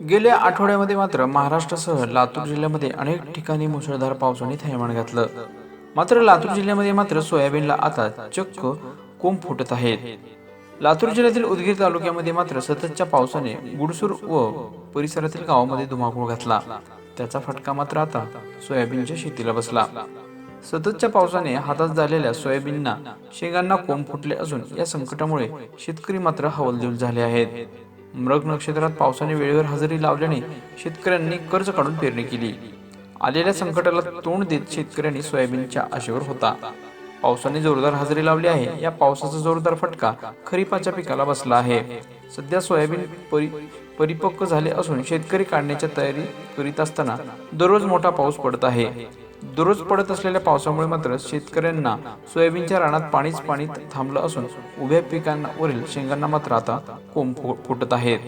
गेल्या आठवड्यामध्ये मात्र महाराष्ट्रासह लातूर जिल्ह्यामध्ये अनेक ठिकाणी मुसळधार पावसाने थैमान घातलं. मात्र लातूर जिल्ह्यामध्ये मात्र सोयाबीनला आता चक्क कोंब फुटत आहेत. लातूर जिल्ह्यातील उदगीर तालुक्यामध्ये मात्र सततच्या पावसाने गुडसूर व परिसरातील गावामध्ये धुमाकूळ घातला. त्याचा फटका मात्र आता सोयाबीनच्या शेतीला बसला. सततच्या पावसाने हातात झालेल्या सोयाबीनना शेंगांना कोंब फुटले असून या संकटामुळे शेतकरी मात्र हवालदिल झाले आहेत. मृग नक्षत्रात पावसाने वेळेवर हजेरी लावल्याने शेतकऱ्यांनी कर्ज काढून पेरणी केली. आलेल्या संकटाला तोंड देत शेतकऱ्यांनी सोयाबीनच्या आशेवर होता. पावसाने जोरदार हजेरी लावली आहे. या पावसाचा जोरदार फटका खरीपाच्या पिकाला बसला आहे. सध्या सोयाबीन परि परिपक्व झाले असून शेतकरी काढण्याच्या तयारी करीत असताना दररोज मोठा पाऊस पडत आहे. दररोज पडत असलेल्या पावसामुळे मात्र शेतकऱ्यांना सोयाबीनच्या रानात पाणीच पाणी थांबलं असून उभ्या पिकांवरील शेंगांना मात्र आता कोंब फुटत आहेत.